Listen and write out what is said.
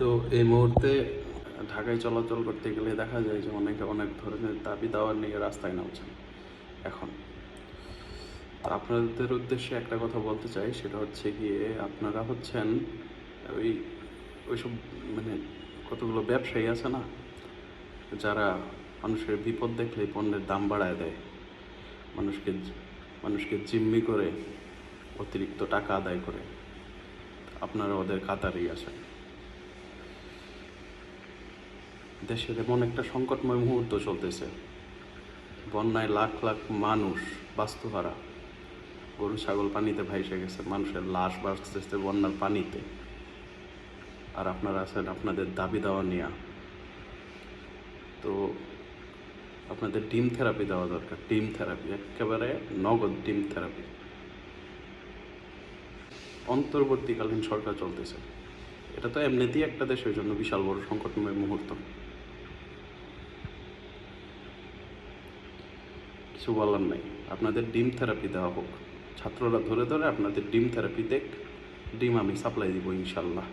তো এই মুহূর্তে ঢাকায় চলাচল করতে গেলে দেখা যায় যে অনেকে অনেক ধরনের দাবি দাওয়ার নিয়ে রাস্তায় নামছেন এখন। তো আপনাদের উদ্দেশ্যে একটা কথা বলতে চাই, সেটা হচ্ছে গিয়ে আপনারা হচ্ছেন ওই, ওইসব মানে কতগুলো ব্যবসায়ী আছে না, যারা মানুষের বিপদ দেখলে পণ্যের দাম বাড়ায় দেয়, মানুষকে মানুষকে জিম্মি করে অতিরিক্ত টাকা আদায় করে। আপনারা ওদের কাতারেই আছেন। দেশের এমন একটা সংকটময় মুহূর্ত চলতেছে। বন্যায় লাখ লাখ মানুষ বাস্তুহারা। গরু, ছাগল পানিতে ভাইসে গেছে, মানুষের লাশ বাঁচতেছে বন্যার পানিতে। আর আপনারা আছেন আপনাদের দাবি দেওয়া নিয়ে। তো আপনাদের ডিম থেরাপি দেওয়া দরকার, ডিম থেরাপি, একেবারে নগদ ডিম থেরাপি। অন্তর্বর্তীকালীন সরকার চলতেছে। এটা তো এমনিতেই একটা দেশের জন্য বিশাল বড় সংকটময় মুহূর্ত। কিছু বলার নাই। আপনাদের ডিম থেরাপি দেওয়া হোক। ছাত্ররা ধরে ধরে আপনাদের ডিম থেরাপি দেখ। ডিম আমি সাপ্লাই দিব ইনশাল্লাহ।